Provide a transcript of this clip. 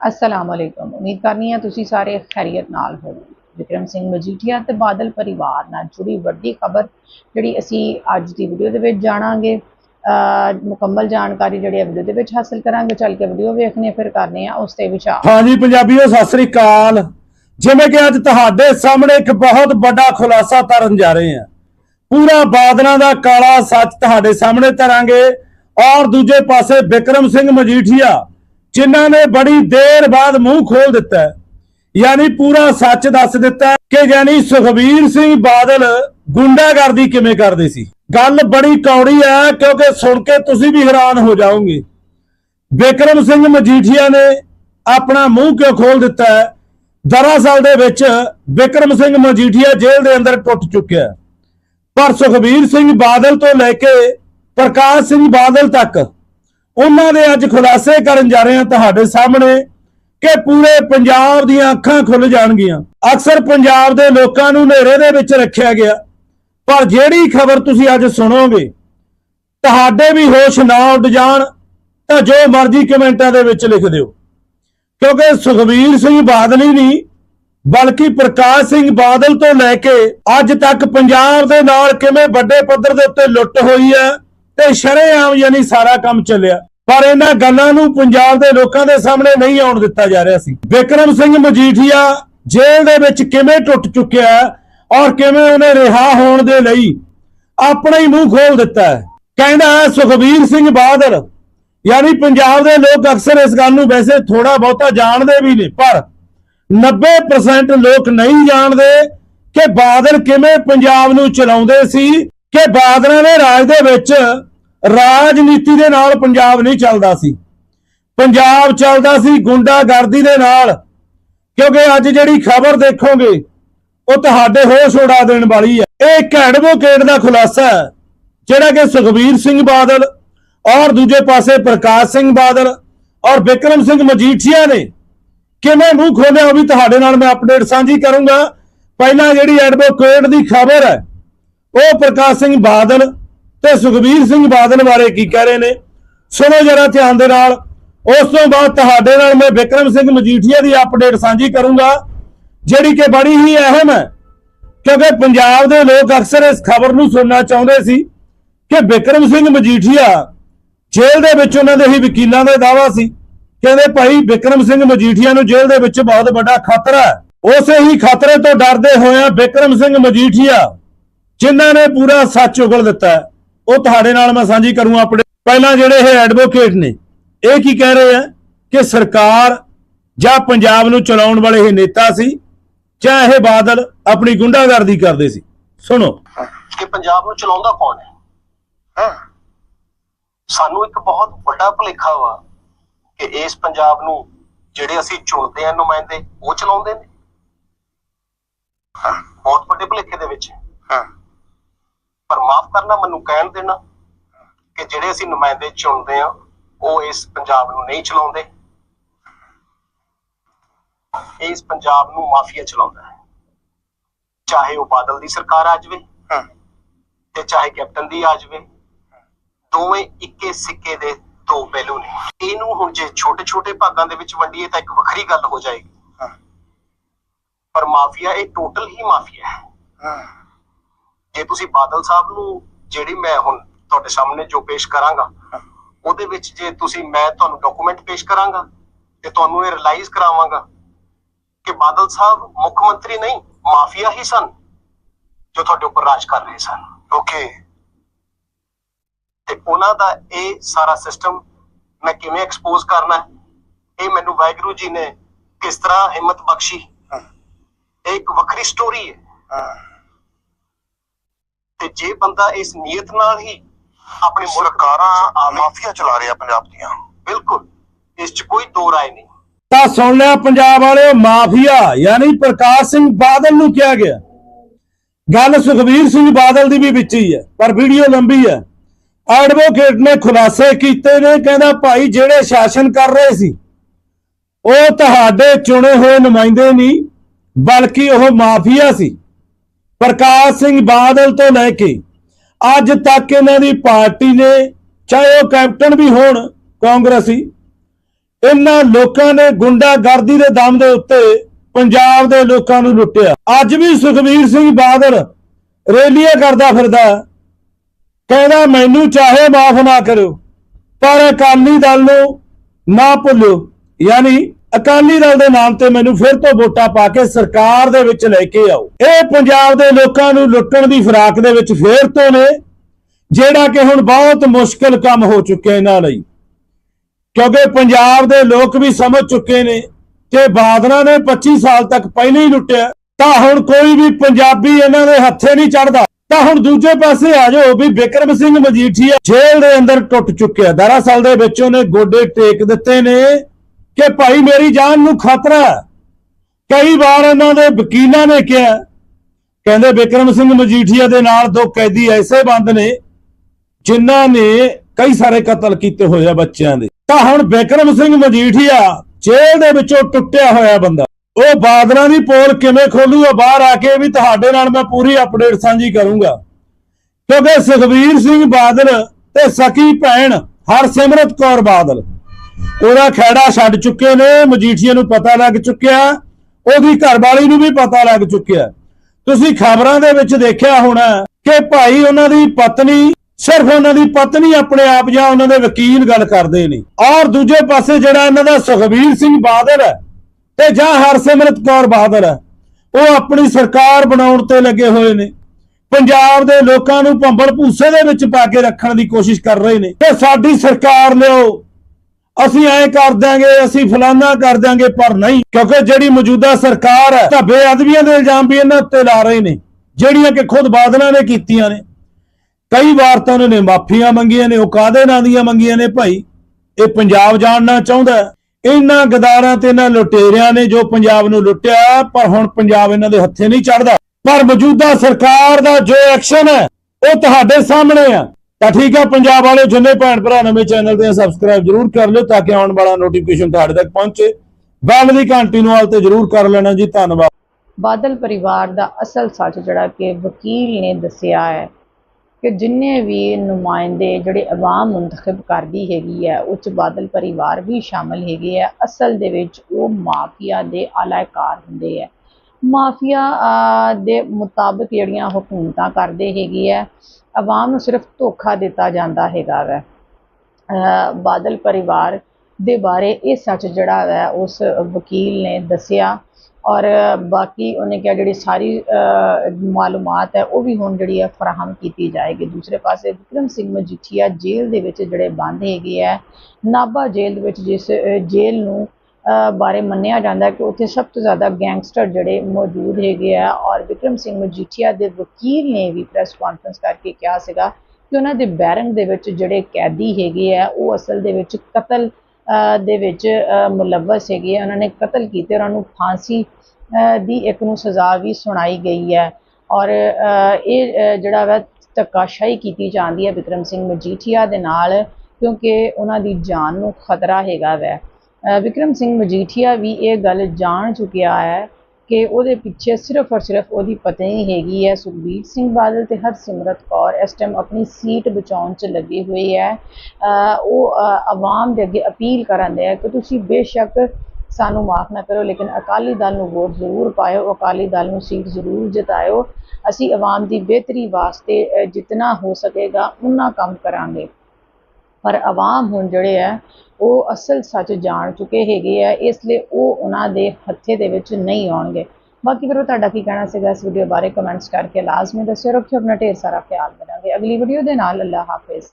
ਅਸਲਾਮ ਅਲੈਕੁਮ ਉਮੀਦ ਕਰਨੀ ਹੈ ਤੁਸੀਂ ਸਾਰੇ ਖੈਰੀਅਤ ਨਾਲ ਹੋਵੋਗੇ। ਵਿਕਰਮ ਸਿੰਘ ਮਜੀਠੀਆ ਤੇ ਬਾਦਲ ਪਰਿਵਾਰ ਨਾਲ ਜੁੜੀ ਵੱਡੀ ਖਬਰ ਜਿਹੜੀ ਅਸੀਂ ਅੱਜ ਦੀ ਵੀਡੀਓ ਦੇ ਵਿੱਚ ਜਾਣਾਂਗੇ। ਮੁਕੰਮਲ ਜਾਣਕਾਰੀ ਜਿਹੜੀ ਹੈ ਵੀਡੀਓ ਦੇ ਵਿੱਚ ਹਾਸਲ ਕਰਾਂਗੇ। ਚੱਲ ਕੇ ਵੀਡੀਓ ਵੇਖਣੇ ਫਿਰ ਕਰਨੇ ਆ ਉਸ ਤੇ ਵਿਚਾਰ। ਹਾਂਜੀ ਪੰਜਾਬੀਓ, ਸਤਿ ਸ੍ਰੀ ਅਕਾਲ। ਜਿਵੇਂ ਕਿ ਅੱਜ ਤੁਹਾਡੇ ਸਾਹਮਣੇ ਇੱਕ ਬਹੁਤ ਵੱਡਾ ਖੁਲਾਸਾ ਕਰਨ ਜਾ ਰਹੇ ਹਾਂ ਪੂਰਾ ਬਾਦਲਾਂ ਦਾ ਕਾਲਾ ਸੱਚ ਤੁਹਾਡੇ ਸਾਹਮਣੇ ਧਰਾਂਗੇ ਔਰ ਦੂਜੇ ਪਾਸੇ ਵਿਕਰਮ ਸਿੰਘ ਮਜੀਠੀਆ ਜਿਨ੍ਹਾਂ ਨੇ ਬੜੀ ਦੇਰ ਬਾਅਦ ਮੂੰਹ ਖੋਲ ਦਿੱਤਾ ਯਾਨੀ ਪੂਰਾ ਸੱਚ ਦੱਸ ਦਿੱਤਾ ਕਿ ਯਾਨੀ ਸੁਖਬੀਰ ਸਿੰਘ ਬਾਦਲ ਗੁੰਡਾਗਰਦੀ ਕਿਵੇਂ ਕਰਦੇ ਸੀ। ਗੱਲ ਬੜੀ ਕੌੜੀ ਹੈ ਕਿਉਂਕਿ ਸੁਣ ਕੇ ਤੁਸੀਂ ਵੀ ਹੈਰਾਨ ਹੋ ਜਾਓਗੇ। ਵਿਕਰਮ ਸਿੰਘ ਮਜੀਠੀਆ ਨੇ ਆਪਣਾ ਮੂੰਹ ਕਿਉਂ ਖੋਲ ਦਿੱਤਾ ਹੈ? ਦਰਅਸਲ ਦੇ ਵਿੱਚ ਵਿਕਰਮ ਸਿੰਘ ਮਜੀਠੀਆ ਜੇਲ੍ਹ ਦੇ ਅੰਦਰ ਟੁੱਟ ਚੁੱਕਿਆ ਪਰ ਸੁਖਬੀਰ ਸਿੰਘ ਬਾਦਲ ਤੋਂ ਲੈ ਕੇ ਪ੍ਰਕਾਸ਼ ਸਿੰਘ ਬਾਦਲ ਤੱਕ ਉਹਨਾਂ ਦੇ ਅੱਜ ਖੁਲਾਸੇ ਕਰਨ ਜਾ ਰਹੇ ਹਾਂ ਤੁਹਾਡੇ ਸਾਹਮਣੇ ਕਿ ਪੂਰੇ ਪੰਜਾਬ ਦੀਆਂ ਅੱਖਾਂ ਖੁੱਲ ਜਾਣਗੀਆਂ। ਅਕਸਰ ਪੰਜਾਬ ਦੇ ਲੋਕਾਂ ਨੂੰ ਹਨੇਰੇ ਦੇ ਵਿੱਚ ਰੱਖਿਆ ਗਿਆ। ਪਰ ਜਿਹੜੀ ਖਬਰ ਤੁਸੀਂ ਅੱਜ ਸੁਣੋਗੇ, ਤੁਹਾਡੇ ਵੀ ਹੋਸ਼ ਨਾ ਉੱਡ ਜਾਣ, ਤਾਂ ਜੋ ਮਰਜ਼ੀ ਕਮੈਂਟਾਂ ਦੇ ਵਿੱਚ ਲਿਖ ਦਿਓ। ਕਿਉਂਕਿ ਸੁਖਬੀਰ ਸਿੰਘ ਬਾਦਲ ਹੀ ਨਹੀਂ, ਬਲਕਿ ਪ੍ਰਕਾਸ਼ ਸਿੰਘ ਬਾਦਲ ਤੋਂ ਲੈ ਕੇ ਅੱਜ ਤੱਕ ਪੰਜਾਬ ਦੇ ਨਾਲ ਕਿਵੇਂ ਵੱਡੇ ਪੱਧਰ ਦੇ ਉੱਤੇ ਲੁੱਟ ਹੋਈ ਹੈ ਤੇ ਸ਼ਰੇਆਮ ਯਾਨੀ ਸਾਰਾ ਕੰਮ ਚੱਲਿਆ। ਪਰ ਇਹਨਾਂ ਗੱਲਾਂ ਨੂੰ ਪੰਜਾਬ ਦੇ ਲੋਕਾਂ ਦੇ ਸਾਹਮਣੇ ਨਹੀਂ ਆਉਣ ਦਿੱਤਾ ਜਾ ਰਿਹਾ ਸੀ। ਵਿਕਰਮ ਸਿੰਘ ਮਜੀਠੀਆ ਜੇਲ੍ਹ ਦੇ ਵਿੱਚ ਕਿਵੇਂ ਟੁੱਟ ਚੁੱਕਿਆ ਔਰ ਕਿਵੇਂ ਉਹਨੇ ਰਿਹਾ ਹੋਣ ਦੇ ਲਈ ਆਪਣਾ ਹੀ ਮੂੰਹ ਖੋਲ ਦਿੱਤਾ ਹੈ। ਕਹਿੰਦਾ ਹੈ ਸਿੰਘ ਬਾਦਲ, ਯਾਨੀ ਪੰਜਾਬ ਦੇ ਲੋਕ ਅਕਸਰ ਇਸ ਗੱਲ ਨੂੰ ਵੈਸੇ ਥੋੜਾ ਬਹੁਤਾ ਜਾਣਦੇ ਵੀ ਨੇ, ਪਰ 90% ਲੋਕ ਨਹੀਂ ਜਾਣਦੇ ਕਿ ਬਾਦਲ ਕਿਵੇਂ ਪੰਜਾਬ ਨੂੰ ਚਲਾਉਂਦੇ ਸੀ, ਕਿ ਬਾਦਲਾਂ ਨੇ ਰਾਜ ਦੇ ਵਿੱਚ ਰਾਜਨੀਤੀ ਦੇ ਨਾਲ ਪੰਜਾਬ ਨਹੀਂ ਚੱਲਦਾ ਸੀ। ਪੰਜਾਬ ਚੱਲਦਾ ਸੀ ਗੁੰਡਾਗਰਦੀ ਦੇ ਨਾਲ। ਕਿਉਂਕਿ ਅੱਜ ਜਿਹੜੀ ਖਬਰ ਦੇਖੋਗੇ, ਉਹ ਤੁਹਾਡੇ ਹੋਸ਼ ਉਡਾ ਦੇਣ ਵਾਲੀ ਹੈ। ਇਹ ਇੱਕ ਐਡਵੋਕੇਟ ਦਾ ਖੁਲਾਸਾ ਹੈ, ਜਿਹੜਾ ਕਿ ਸੁਖਬੀਰ ਸਿੰਘ ਬਾਦਲ ਔਰ ਦੂਜੇ ਪਾਸੇ ਪ੍ਰਕਾਸ਼ ਸਿੰਘ ਬਾਦਲ ਔਰ ਵਿਕਰਮ ਸਿੰਘ ਮਜੀਠੀਆ ਨੇ ਕਿਵੇਂ ਮੂੰਹ ਖੋਲਿਆ, ਉਹ ਵੀ ਤੁਹਾਡੇ ਨਾਲ ਮੈਂ ਅਪਡੇਟ ਸਾਂਝੀ ਕਰੂੰਗਾ। ਪਹਿਲਾਂ ਜਿਹੜੀ ਐਡਵੋਕੇਟ ਦੀ ਖਬਰ ਹੈ, ਉਹ ਪ੍ਰਕਾਸ਼ ਸਿੰਘ ਬਾਦਲ ਤੇ ਸੁਖਬੀਰ ਸਿੰਘ ਬਾਦਲ ਬਾਰੇ ਕੀ ਕਹਿ ਰਹੇ ਨੇ? ਸੁਣੋ ਜਰਾ ਧਿਆਨ ਦੇ ਨਾਲ। ਉਸ ਤੋਂ ਬਾਅਦ ਤੁਹਾਡੇ ਨਾਲ ਮੈਂ ਵਿਕਰਮ ਸਿੰਘ ਮਜੀਠੀਆ ਦੀ ਅਪਡੇਟ ਸਾਂਝੀ ਕਰੂੰਗਾ, ਜਿਹੜੀ ਕਿ ਬੜੀ ਹੀ ਅਹਿਮ ਹੈ, ਕਿਉਂਕਿ ਪੰਜਾਬ ਦੇ ਲੋਕ ਅਕਸਰ ਇਸ ਖਬਰ ਨੂੰ ਸੁਣਨਾ ਚਾਹੁੰਦੇ ਸੀ ਕਿ ਵਿਕਰਮ ਸਿੰਘ ਮਜੀਠੀਆ ਜੇਲ੍ਹ ਦੇ ਵਿੱਚ ਉਹਨਾਂ ਦੇ ਹੀ ਵਕੀਲਾਂ ਦਾ ਦਾਵਾ ਸੀ। ਕਹਿੰਦੇ ਭਾਈ ਵਿਕਰਮ ਸਿੰਘ ਮਜੀਠੀਆ ਨੂੰ ਜੇਲ੍ਹ ਦੇ ਵਿੱਚ ਬਹੁਤ ਵੱਡਾ ਖਤਰਾ ਹੈ। ਉਸੇ ਹੀ ਖਤਰੇ ਤੋਂ ਡਰਦੇ ਹੋਇਆਂ ਵਿਕਰਮ ਸਿੰਘ ਮਜੀਠੀਆ, ਜਿਨ੍ਹਾਂ ਨੇ ਪੂਰਾ ਸੱਚ ਉਗਲ ਦਿੱਤਾ ਉਹ ਤੁਹਾਡੇ ਨਾਲ ਮੈਂ ਸਾਂਝੀ ਕਰੂੰਗਾ ਆਪਣੇ ਪਹਿਲਾਂ ਜਿਹੜੇ ਇਹ ਐਡਵੋਕੇਟ ਨੇ ਇਹ ਕੀ ਕਹਿ ਰਹੇ ਆ? ਕਿ ਸਰਕਾਰ ਜਾਂ ਪੰਜਾਬ ਨੂੰ ਚਲਾਉਣ ਵਾਲੇ ਇਹ ਨੇਤਾ ਸੀ ਜਾਂ ਇਹ ਬਾਦਲ ਆਪਣੀ ਗੁੰਡਾਗਰਦੀ ਕਰਦੇ ਸੀ? ਸੁਣੋ। ਕਿ ਪੰਜਾਬ ਨੂੰ ਚਲਾਉਂਦਾ ਕੌਣ ਹੈ? ਹਾਂ? ਸਾਨੂੰ ਇੱਕ ਬਹੁਤ ਵੱਡਾ ਭੁਲੇਖਾ ਵਾ ਕਿ ਇਸ ਪੰਜਾਬ ਨੂੰ ਜਿਹੜੇ ਅਸੀਂ ਚੁਣਦੇ ਆ ਨੁਮਾਇੰਦੇ ਉਹ ਚਲਾਉਂਦੇ ਨੇ। ਹਾਂ। ਬਹੁਤ ਵੱਡੇ ਭੁਲੇਖੇ ਦੇ ਵਿੱਚ। ਹਾਂ। ਮਾਫ ਕਰਨਾ ਮੈਨੂੰ ਕਹਿਣ ਦੇਣਾ ਕਿ ਜਿਹੜੇ ਅਸੀਂ ਨੁਮਾਇੰਦੇ ਚੁਣਦੇ ਆ ਉਹ ਇਸ ਪੰਜਾਬ ਨੂੰ ਨਹੀਂ ਚਲਾਉਂਦੇ। ਇਸ ਪੰਜਾਬ ਨੂੰ ਮਾਫੀਆ ਚਲਾਉਂਦਾ ਹੈ। ਚਾਹੇ ਉਹ ਬਾਦਲ ਦੀ ਸਰਕਾਰ ਆ ਜਾਵੇ ਤੇ ਚਾਹੇ ਕੈਪਟਨ ਦੀ ਆ ਜਾਵੇ ਦੋਵੇਂ ਇੱਕੇ ਸਿੱਕੇ ਦੇ ਦੋ ਪਹਿਲੂ ਨੇ। ਇਹਨੂੰ ਹੁਣ ਜੇ ਛੋਟੇ ਛੋਟੇ ਭਾਗਾਂ ਦੇ ਵਿੱਚ ਵੰਡੀਏ ਤਾਂ ਇੱਕ ਵੱਖਰੀ ਗੱਲ ਹੋ ਜਾਏਗੀ। ਪਰ ਮਾਫੀਆ ਇਹ ਟੋਟਲ ਹੀ ਮਾਫੀਆ ਹੈ। ਜੇ ਤੁਸੀਂ ਬਾਦਲ ਸਾਹਿਬ ਨੂੰ ਜਿਹੜੀ ਮੈਂ ਹੁਣ ਤੁਹਾਡੇ ਸਾਹਮਣੇ ਜੋ ਪੇਸ਼ ਕਰਾਂਗਾ ਉਹਦੇ ਵਿੱਚ ਜੇ ਤੁਸੀਂ ਮੈਂ ਤੁਹਾਨੂੰ ਡਾਕੂਮੈਂਟ ਪੇਸ਼ ਕਰਾਂਗਾ ਤੇ ਤੁਹਾਨੂੰ ਇਹ ਰਿਅਲਾਈਜ਼ ਕਰਾਵਾਂਗਾ ਕਿ ਬਾਦਲ ਸਾਹਿਬ ਮੁੱਖ ਮੰਤਰੀ ਨਹੀਂ ਮਾਫੀਆ ਹੀ ਸਨ ਜੋ ਤੁਹਾਡੇ ਉੱਪਰ ਰਾਜ ਕਰ ਰਹੇ ਸਨ। ਓਕੇ ਤੇ ਉਹਨਾਂ ਦਾ ਇਹ ਸਾਰਾ ਸਿਸਟਮ ਮੈਂ ਕਿਵੇਂ ਐਕਸਪੋਜ਼ ਕਰਨਾ ਇਹ ਮੈਨੂੰ ਵਾਹਿਗੁਰੂ ਜੀ ਨੇ ਕਿਸ ਤਰ੍ਹਾਂ ਹਿੰਮਤ ਬਖਸ਼ੀ? ਇਹ ਇੱਕ ਵੱਖਰੀ ਸਟੋਰੀ ਹੈ। ਤੇ ਜੇ ਬੰਦਾ ਇਸ ਨੀਅਤ ਨਾਲ ਹੀ ਆਪਣੇ ਸਰਕਾਰਾਂ ਮਾਫੀਆ ਚਲਾ ਰਿਹਾ ਪੰਜਾਬ ਦੀਆਂ, ਬਿਲਕੁਲ, ਇਸ 'ਚ ਕੋਈ ਦੋ ਰਾਏ ਨਹੀਂ। ਤਾਂ ਸੁਣ ਲਿਆ ਪੰਜਾਬ ਵਾਲਿਓ, ਮਾਫੀਆ, ਯਾਨੀ ਪ੍ਰਕਾਸ਼ ਸਿੰਘ ਬਾਦਲ ਨੂੰ ਕਿਹਾ ਗਿਆ। ਗੱਲ ਸੁਖਬੀਰ ਸਿੰਘ ਬਾਦਲ ਦੀ ਵੀ ਵਿੱਚ ਹੀ ਹੈ, ਪਰ ਵੀਡੀਓ ਲੰਬੀ ਹੈ। ਐਡਵੋਕੇਟ ਨੇ ਖੁਲਾਸੇ ਕੀਤੇ ਨੇ, ਕਹਿੰਦਾ ਭਾਈ ਜਿਹੜੇ ਸ਼ਾਸਨ ਕਰ ਰਹੇ ਸੀ, ਉਹ ਤੁਹਾਡੇ ਚੁਣੇ ਹੋਏ ਨੁਮਾਇੰਦੇ ਨਹੀਂ, ਬਲਕਿ ਉਹ ਮਾਫੀਆ ਸੀ। ਪ੍ਰਕਾਸ਼ ਸਿੰਘ ਬਾਦਲ ਤੋਂ ਲੈ ਕੇ ਅੱਜ ਤੱਕ ਇਹਨਾਂ ਦੀ ਪਾਰਟੀ ਨੇ, ਚਾਹੇ ਉਹ ਕੈਪਟਨ ਵੀ ਹੋਣ, ਕਾਂਗਰਸੀ, ਇਹਨਾਂ ਲੋਕਾਂ ਨੇ ਗੁੰਡਾਗਰਦੀ ਦੇ ਦਮ ਦੇ ਉੱਤੇ ਪੰਜਾਬ ਦੇ ਲੋਕਾਂ ਨੂੰ ਲੁੱਟਿਆ। ਅੱਜ ਵੀ ਸੁਖਬੀਰ ਸਿੰਘ ਬਾਦਲ ਰੈਲੀਆਂ ਕਰਦਾ ਫਿਰਦਾ, ਕਹਿੰਦਾ, ਮੈਨੂੰ ਚਾਹੇ ਮਾਫ ਨਾ ਕਰੋ ਪਰ ਅਕਾਲੀ ਦਲ ਨੂੰ ਨਾ ਭੁੱਲਿਓ ਯਾਨੀ ਅਕਾਲੀ ਦਲ ਦੇ ਨਾਮ ਤੇ ਮੈਨੂੰ ਫਿਰ ਤੋਂ ਵੋਟਾਂ ਪਾ ਕੇ ਸਰਕਾਰ ਦੇ ਵਿੱਚ ਲੈ ਕੇ ਆਓ। ਇਹ ਪੰਜਾਬ ਦੇ ਲੋਕਾਂ ਨੂੰ ਲੁੱਟਣ ਦੀ ਫਿਰਾਕ ਦੇ ਵਿੱਚ ਫੇਰ ਤੋਂ ਨੇ, ਜਿਹੜਾ ਕਿ ਹੁਣ ਬਹੁਤ ਮੁਸ਼ਕਲ ਕੰਮ ਹੋ ਚੁੱਕਿਆ ਇਹਨਾਂ ਲਈ। ਕਿਉਂਕਿ ਪੰਜਾਬ ਦੇ ਲੋਕ ਵੀ ਸਮਝ ਚੁੱਕੇ ਨੇ ਕਿ ਬਾਦਲਾਂ ਨੇ 25 ਸਾਲ ਤੱਕ ਪਹਿਲਾਂ ਹੀ ਲੁੱਟਿਆ, ਤਾਂ ਹੁਣ ਕੋਈ ਵੀ ਪੰਜਾਬੀ ਇਹਨਾਂ ਦੇ ਹੱਥੇ ਨਹੀਂ ਚੜਦਾ। ਤਾਂ ਹੁਣ ਦੂਜੇ ਪਾਸੇ ਆ ਜਾਓ ਵੀ ਬਿਕਰਮ ਸਿੰਘ ਮਜੀਠੀਆ ਜੇਲ੍ਹ ਦੇ ਅੰਦਰ ਟੁੱਟ ਚੁੱਕਿਆ। ਦਰਅਸਲ ਦੇ ਵਿੱਚ ਉਹਨੇ ਗੋਡੇ ਟੇਕ ਦਿੱਤੇ ਨੇ। ਕਿ ਭਾਈ ਮੇਰੀ ਜਾਨ ਨੂੰ ਖਤਰਾ ਕਈ ਵਾਰ ਇਹਨਾਂ ਦੇ ਵਕੀਲਾਂ ਨੇ ਕਿਹਾ, ਕਹਿੰਦੇ ਬਿਕਰਮ ਸਿੰਘ ਮਜੀਠੀਆ ਦੇ ਨਾਲ ਦੋ ਕੈਦੀ ਐਸੇ ਬੰਦ ਨੇ, ਜਿਨ੍ਹਾਂ ਨੇ ਕਈ ਸਾਰੇ ਕਤਲ ਕੀਤੇ ਹੋਏ ਆ ਬੱਚਿਆਂ ਦੇ। ਤਾਂ ਹੁਣ ਬਿਕਰਮ ਸਿੰਘ ਮਜੀਠੀਆ ਜੇਲ੍ਹ ਦੇ ਵਿੱਚੋਂ ਟੁੱਟਿਆ ਹੋਇਆ ਬੰਦਾ। ਉਹ ਬਾਦਲਾਂ ਦੀ ਪੋਲ ਕਿਵੇਂ ਖੋਲੂਗਾ ਬਾਹਰ ਆ ਕੇ ਵੀ ਤੁਹਾਡੇ ਨਾਲ ਮੈਂ ਪੂਰੀ ਅਪਡੇਟ ਸਾਂਝੀ ਕਰੂੰਗਾ। ਕਿਉਂਕਿ ਸੁਖਬੀਰ ਸਿੰਘ ਬਾਦਲ ਤੇ ਸਕੀ ਭੈਣ ਹਰਸਿਮਰਤ ਕੌਰ ਬਾਦਲ ਉਹਦਾ ਖੈੜਾ ਛੱਡ ਚੁੱਕੇ ਨੇ ਮਜੀਠੀਆ ਨੂੰ ਪਤਾ ਲੱਗ ਚੁੱਕਿਆ, ਉਹਦੀ ਘਰਵਾਲੀ ਨੂੰ ਵੀ ਪਤਾ ਲੱਗ ਚੁੱਕਿਆ। ਤੁਸੀਂ ਖਬਰਾਂ ਦੇ ਵਿੱਚ ਦੇਖਿਆ ਹੋਣਾ ਕਿ ਭਾਈ ਉਹਨਾਂ ਦੀ ਪਤਨੀ, ਸਿਰਫ ਉਹਨਾਂ ਦੀ ਪਤਨੀ ਆਪਣੇ ਆਪ ਜਾਂ ਉਹਨਾਂ ਦੇ ਵਕੀਲ ਗੱਲ ਕਰਦੇ ਨੇ। ਔਰ ਦੂਜੇ ਪਾਸੇ ਜਿਹੜਾ ਇਹਨਾਂ ਦਾ ਸੁਖਬੀਰ ਸਿੰਘ ਬਾਦਲ ਹੈ ਤੇ ਜਾਂ ਹਰਸਿਮਰਤ ਕੌਰ ਬਾਦਲ ਹੈ, ਉਹ ਆਪਣੀ ਸਰਕਾਰ ਬਣਾਉਣ ਤੇ ਲੱਗੇ ਹੋਏ ਨੇ। ਪੰਜਾਬ ਦੇ ਲੋਕਾਂ ਨੂੰ ਭੰਬਲ ਭੂਸੇ ਦੇ ਵਿੱਚ ਪਾ ਕੇ ਰੱਖਣ ਦੀ ਕੋਸ਼ਿਸ਼ ਕਰ ਰਹੇ ਨੇ। ਤੇ ਸਾਡੀ ਸਰਕਾਰ ਲਿਓ ਅਸੀਂ ਐ ਕਰ ਦਾਂਗੇ ਅਸੀਂ ਫਲਾਨਾ ਕਰ ਦਾਂਗੇ ਪਰ ਨਹੀਂ। ਕਿਉਂਕਿ ਜਿਹੜੀ ਮੌਜੂਦਾ ਸਰਕਾਰ ਹੈ, ਤਾਂ ਬੇਅਦਬੀਆਂ ਦੇ ਇਲਜ਼ਾਮ ਵੀ ਇਹਨਾਂ ਉੱਤੇ ਲਾ ਰਹੇ ਨੇ, ਜਿਹੜੀਆਂ ਕਿ ਖੁਦ ਬਾਦਲਾਂ ਨੇ ਕੀਤੀਆਂ ਨੇ। ਕਈ ਵਾਰ ਤਾਂ ਉਹਨਾਂ ਨੇ ਮਾਫੀਆਂ ਮੰਗੀਆਂ ਨੇ, ਉਹ ਕਾਦੇ ਨਾਂ ਦੀਆਂ ਮੰਗੀਆਂ ਨੇ ਭਾਈ? ਇਹ ਪੰਜਾਬ ਜਾਣਨਾ ਚਾਹੁੰਦਾ ਇਹਨਾਂ ਗਦਾਰਾਂ ਤੇ ਇਹਨਾਂ ਲੁਟੇਰਿਆਂ ਨੇ ਜੋ ਪੰਜਾਬ ਨੂੰ ਲੁੱਟਿਆ, ਪਰ ਹੁਣ ਪੰਜਾਬ ਇਹਨਾਂ ਦੇ ਹੱਥੇ ਨਹੀਂ ਚੜਦਾ। ਪਰ ਮੌਜੂਦਾ ਸਰਕਾਰ ਦਾ ਜੋ ਐਕਸ਼ਨ ਹੈ, ਉਹ ਤੁਹਾਡੇ ਸਾਹਮਣੇ ਆ ਤਾਂ ਠੀਕ ਆ, ਪੰਜਾਬ ਵਾਲੇ ਜਿੰਨੇ ਭੈਣ ਭਰਾ ਨਵੇਂ ਚੈਨਲ ਤੇ ਸਬਸਕ੍ਰਾਈਬ ਜਰੂਰ ਕਰ ਲਿਓ ਤਾਂ ਕਿ ਆਉਣ ਵਾਲਾ ਨੋਟੀਫਿਕੇਸ਼ਨ ਤੁਹਾਡੇ ਤੱਕ ਪਹੁੰਚੇ। ਬੈਲ ਦੀ ਘੰਟੀ ਨੂੰ ਹਾਲ ਤੇ ਜਰੂਰ ਕਰ ਲੈਣਾ ਜੀ, ਧੰਨਵਾਦ। ਬਾਦਲ ਪਰਿਵਾਰ ਦਾ ਅਸਲ ਸੱਚ ਜਿਹੜਾ ਕਿ ਵਕੀਲ ਨੇ ਦੱਸਿਆ ਹੈ ਕਿ ਜਿੰਨੇ ਵੀ ਨੁਮਾਇੰਦੇ, ਜਿਹੜੇ ਆਵਾਮ ਮੁੰਤਖਬ ਕਰਦੀ ਹੈਗੀ ਹੈ ਉਹ 'ਚ ਬਾਦਲ ਪਰਿਵਾਰ ਵੀ ਸ਼ਾਮਲ ਹੈਗੇ ਆ। ਅਸਲ ਦੇ ਵਿੱਚ ਉਹ ਮਾਫੀਆ ਦੇ ਆਲਾਕਾਰ ਹੁੰਦੇ ਆ। ਮਾਫੀਆ ਦੇ ਮੁਤਾਬਕ ਜਿਹੜੀਆਂ ਹਕੂਮਤਾਂ ਕਰਦੇ ਹੈਗੇ ਆ। ਆਵਾਮ ਨੂੰ ਸਿਰਫ ਧੋਖਾ ਦਿੱਤਾ ਜਾਂਦਾ ਹੈਗਾ ਵੈ। ਬਾਦਲ ਪਰਿਵਾਰ ਦੇ ਬਾਰੇ ਇਹ ਸੱਚ ਜਿਹੜਾ ਹੈ ਉਸ ਵਕੀਲ ਨੇ ਦੱਸਿਆ ਔਰ ਬਾਕੀ ਉਹਨੇ ਕਿਹਾ ਜਿਹੜੀ ਸਾਰੀ ਮਾਲੂਮਾਤ ਹੈ, ਉਹ ਵੀ ਹੁਣ ਜਿਹੜੀ ਹੈ ਫਰਾਹਮ ਕੀਤੀ ਜਾਏਗੀ। ਦੂਸਰੇ ਪਾਸੇ ਵਿਕਰਮ ਸਿੰਘ ਮਜੀਠੀਆ ਜੇਲ੍ਹ ਦੇ ਵਿੱਚ ਜਿਹੜੇ ਬੰਦ ਹੈਗੇ ਹੈ ਨਾਭਾ ਜੇਲ੍ਹ ਦੇ ਵਿੱਚ ਜਿਸ ਜੇਲ੍ਹ ਨੂੰ ਬਾਰੇ ਮੰਨਿਆ ਜਾਂਦਾ ਕਿ ਉੱਥੇ ਸਭ ਤੋਂ ਜ਼ਿਆਦਾ ਗੈਂਗਸਟਰ ਜਿਹੜੇ ਮੌਜੂਦ ਹੈਗੇ ਆ ਔਰ ਵਿਕਰਮ ਸਿੰਘ ਮਜੀਠੀਆ ਦੇ ਵਕੀਲ ਨੇ ਵੀ ਪ੍ਰੈਸ ਕਾਨਫਰੰਸ ਕਰਕੇ ਕਿਹਾ ਸੀਗਾ ਕਿ ਉਹਨਾਂ ਦੇ ਬੈਰੰਗ ਦੇ ਵਿੱਚ ਜਿਹੜੇ ਕੈਦੀ ਹੈਗੇ ਆ, ਉਹ ਅਸਲ ਦੇ ਵਿੱਚ ਕਤਲ ਦੇ ਵਿੱਚ ਮੁਲਵਸ ਹੈਗੇ ਆ। ਉਹਨਾਂ ਨੇ ਕਤਲ ਕੀਤੇ ਉਹਨਾਂ ਨੂੰ ਫਾਂਸੀ ਦੀ ਇੱਕ ਨੂੰ ਸਜ਼ਾ ਵੀ ਸੁਣਾਈ ਗਈ ਹੈ। ਔਰ ਇਹ ਜਿਹੜਾ ਵਾ ਧੱਕਾਸ਼ਾਹੀ ਕੀਤੀ ਜਾਂਦੀ ਹੈ ਵਿਕਰਮ ਸਿੰਘ ਮਜੀਠੀਆ ਦੇ ਨਾਲ ਕਿਉਂਕਿ ਉਹਨਾਂ ਦੀ ਜਾਨ ਨੂੰ ਖਤਰਾ ਹੈਗਾ ਵੈ। ਵਿਕਰਮ ਸਿੰਘ ਮਜੀਠੀਆ ਵੀ ਇਹ ਗੱਲ ਜਾਣ ਚੁੱਕਿਆ ਹੈ ਕਿ ਉਹਦੇ ਪਿੱਛੇ ਸਿਰਫ ਔਰ ਸਿਰਫ ਉਹਦੀ ਪਤਨੀ ਹੈਗੀ ਹੈ, ਸੁਖਬੀਰ ਸਿੰਘ ਬਾਦਲ ਤੇ ਹਰਸਿਮਰਤ ਕੌਰ। ਇਸ ਟਾਈਮ ਆਪਣੀ ਸੀਟ ਬਚਾਉਣ 'ਚ ਲੱਗੇ ਹੋਏ ਹੈ। ਉਹ, ਅਹ ਆਵਾਮ ਦੇ ਅੱਗੇ ਅਪੀਲ ਕਰਨ ਦੇ ਹੈ ਕਿ ਤੁਸੀਂ ਬੇਸ਼ੱਕ ਸਾਨੂੰ ਮਾਫ ਨਾ ਕਰੋ, ਲੇਕਿਨ ਅਕਾਲੀ ਦਲ ਨੂੰ ਵੋਟ ਜ਼ਰੂਰ ਪਾਇਓ, ਅਕਾਲੀ ਦਲ ਨੂੰ ਸੀਟ ਜ਼ਰੂਰ ਜਿਤਾਇਓ। ਅਸੀਂ ਆਵਾਮ ਦੀ ਬਿਹਤਰੀ ਵਾਸਤੇ, ਅਹ ਹੋ ਸਕੇਗਾ, ਉਨਾ ਕੰਮ ਕਰਾਂਗੇ। ਪਰ ਆਵਾਮ ਹੁਣ ਜਿਹੜੇ ਹੈ ਉਹ ਅਸਲ ਸੱਚ ਜਾਣ ਚੁੱਕੇ ਹੈਗੇ ਆ, ਇਸ ਲਈ ਉਹ ਉਹਨਾਂ ਦੇ ਹੱਥੇ ਦੇ ਵਿੱਚ ਨਹੀਂ ਆਉਣਗੇ। ਬਾਕੀ ਫਿਰ ਤੁਹਾਡਾ ਕੀ ਕਹਿਣਾ ਸੀਗਾ ਇਸ ਵੀਡੀਓ ਬਾਰੇ? ਕਮੈਂਟਸ ਕਰਕੇ ਲਾਜ਼ਮੀ ਦੱਸਿਓ, ਰੱਖਿਓ ਆਪਣਾ ਢੇਰ ਸਾਰਾ ਖਿਆਲ ਰੱਖਾਂਗੇ ਅਗਲੀ ਵੀਡੀਓ ਦੇ ਨਾਲ ਅੱਲਾ ਹਾਫਿਜ਼।